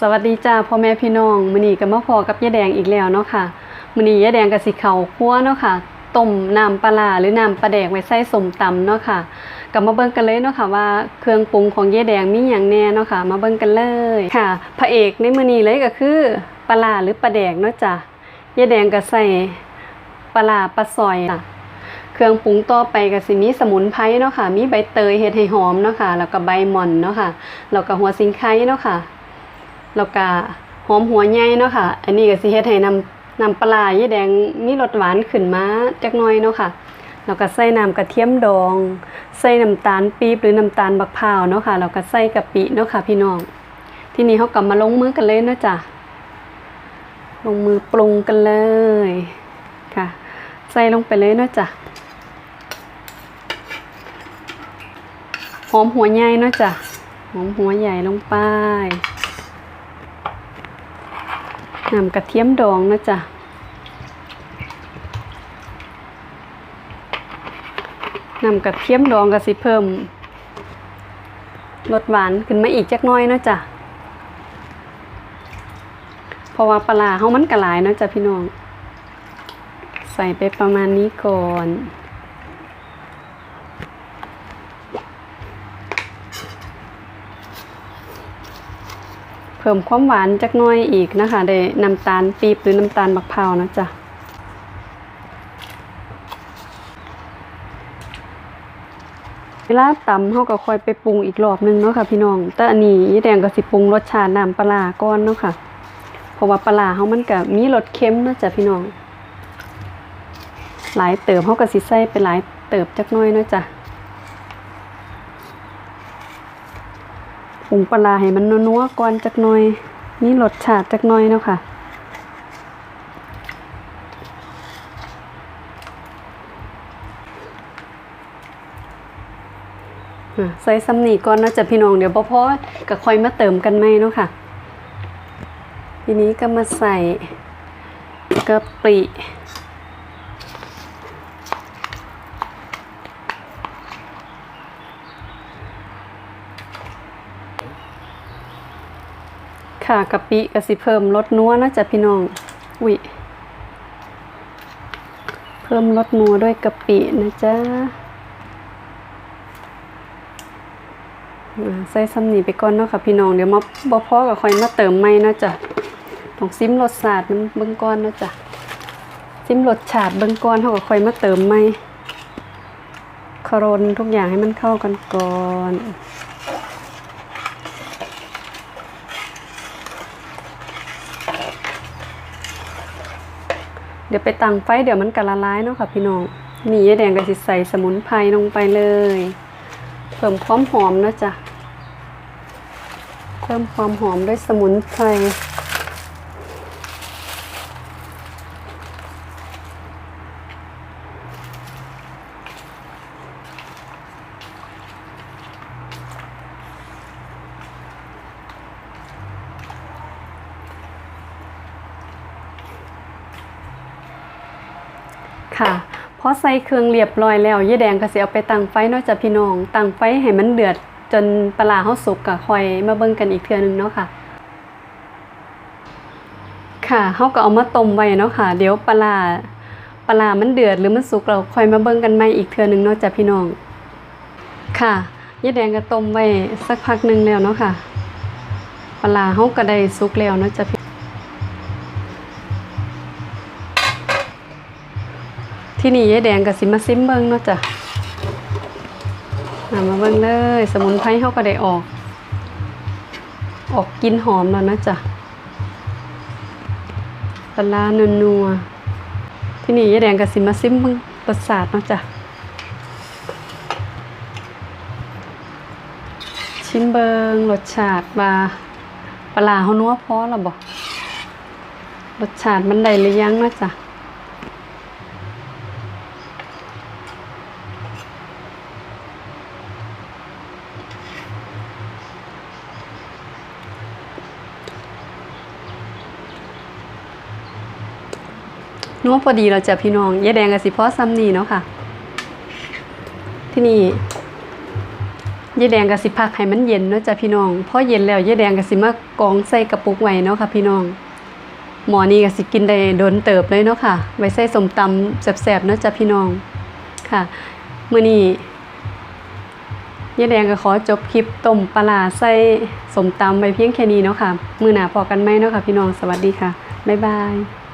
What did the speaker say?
สวัสดีจ้าพ่อแม่พี่น้องมื้อนี้ก็มาพอกับยายแดงอีกแล้วเนาะค่ะมื้อนี้ยายแดงก็สิเขาครัวเนาะค่ะต้มน้ำปลาหรือน้ำปลาแดกไว้ใส่สมตำเนาะค่ะก็มาเบิ่งกันเลยเนาะค่ะว่าเครื่องปรุงของยายแดงมีหยังแน่เนาะค่ะ มาเบิ่งกันเลยค่ะ พระเอกในมื้อนี้เลยก็คือปลาหรือปลาแดกเนาะจ้ะยายแดงก็ใส่ปลาปลาซอยจ้ะเครื่องปรุงต่อไปก็สิมีสมุนไพรเนาะค่ะ มีใบเตยเฮ็ดให้หอมเนาะค่ะแล้วก็ใบหม่อนเนาะค่ะแล้วก็หัวสิงไคเนาะค่ะ แล้วก็หอมหัวใหญ่เนาะค่ะ อันนี้ก็สิเฮ็ดให้น้ำน้ำปลายายแดงมีรสหวานขึ้นมาจักหน่อยเนาะค่ะแล้วก็ใส่น้ำกระเทียมดอง ใส่น้ำตาลปี๊บหรือน้ำตาลบักพร้าวเนาะค่ะแล้วก็ใส่กะปิเนาะค่ะ พี่น้อง ทีนี้เฮากลับมาลงมือกันเลยเนาะจ้ะลงมือปรุงกันเลยค่ะ ใส่ลงไปเลยเนาะจ้ะหอมหัวใหญ่เนาะจ้ะหอมหัวใหญ่ลงไป น้ำกระเทียมดองนะจ้ะน้ำกระเทียมดองก็สิเพิ่มรสหวานขึ้นมาอีกจักน้อยนะจ้ะเพราะว่าปลาเฮามันกระหลายนะจ้ะพี่น้อง ใส่ไปประมาณนี้ก่อน พิ่มความหวานจักน้อยอีกนะคะได้น้ำตาลปี๊บหรือน้ำตาลมะพร้าวนะจ๊ะเวลาตำเขาก็ค่อยไปปรุงอีกรอบนึงเนาะค่ะพี่น้อง แต่อันนี้ยายแดงก็สิปรุงรสชาติน้ำปลาร้าก่อนเนาะค่ะ เพราะว่าปลาเขามันก็มีรสเค็มนะจ้ะพี่น้อง หลายเติบเขาก็สิใส่ไปหลายเติบจักน้อยเนาะจ้ะ ปรุ งปลาร้าให้มันนัวๆก่อนจักหน่อยมีรสชาติจักหน่อยเนาะค่ะอะใส่ซ้ำนี่ก่อนนาะจ้ะพี่น้องเดี๋ยวพอพอก็คอยมาเติมกันไหมเนาะค่ะ ทีนี้ก็มาใส่กะปิ ค่ะกะปิก็สิเพิ่มรสนัวนะจ้ะพี่น้องอุ้ยเพิ่มรสนัวด้วยกะปินะจ๊ะอ่าใส่ซ้ำหนีไปก่อนเนาะค่ะพี่น้องเดี๋ยวมาบ่พอกับค่อยมาเติมใหม่นะจ้ะต้องซิมรสชาติมันเบิ่งก่อนนะจ้ะซิมรสชาติเบิ่งก่อนเฮาก็ค่อยมาเติมใหม่คารนทุกอย่างให้มันเข้ากันก่อน ดี๋ยวไปตั้งไฟเดี๋ยวมันกะละลายเนาะค่ะพี่น้องนี่ยายแดงก็สิใส่สมุนไพรลงไปเลย เพิ่มความหอมนะจ๊ะเพิ่มความหอมด้วยสมุนไพร ค่ะพอใส่เครื่องเรียบร้อยแล้วยายแดงก็สิเอาไปตั้งไฟนาะจ้ะพี่น้องตั้งไฟให้มันเดือดจนปลาร้าเฮาสุกก็คอยมาเบิ่งกันอีกเทื่อนึงเนาะค่ะ ค่ะเฮาก็เอามาต้มไว้เนาะค่ะ เดี๋ยวปลาปลามันเดือดหรือมันสุกเราคอยมาเบิ่งกันใหม่อีกเทื่อนึงเนาะจ้ะพี่น้อง ค่ะยายแดงก็ต้มไว้สักพักหนึงแล้วเนาะค่ะ ปลาร้าเฮาก็ได้สุกแล้วเนาะจ้ะพี่ ที่นี่ยายแดงกับสิมาซิมเบิ้งเนาะจ้ะอ่ามาเบิ้งเลย สมุนไพรเขาก็ได้ออก ออกกินหอมแล้วนะจ้ะปลาร้านัวที่นี่ยายแดงกับสิมาซิมเบิ้งระสาติเนาะจ้ะชิมเบิ้งรสชาติว่าปลาเขานัวพอหรอบ่รสชาติมันได้หรือยังนาะจ้ะ นัวพอดีเราจะพี่น้องยายแดงกับสิพ่อซ้ำนี่เนาะค่ะ ที่นี่ยายแดงก็สิพักให้มันเย็นเนาะจ้ะพี่น้องพอเย็นแล้วยายแดงก็สิมากรองใส่กระปุกไว้เนาะค่ะพี่น้อง หมอนี้ก็สิกินได้โดนเติบเลยเนาะค่ะ ไว้ใส่สมตำแซ่บๆเนาะจ้ะพี่น้องค่ะมื้อนี้ยายแดงก็ขอจบคลิปต้มปลาใส่สมตำไว้เพียงแค่นี้เนาะค่ะ มือหนาพอกันไหมเนาะค่ะพี่น้อง สวัสดีค่ะ บ๊ายบาย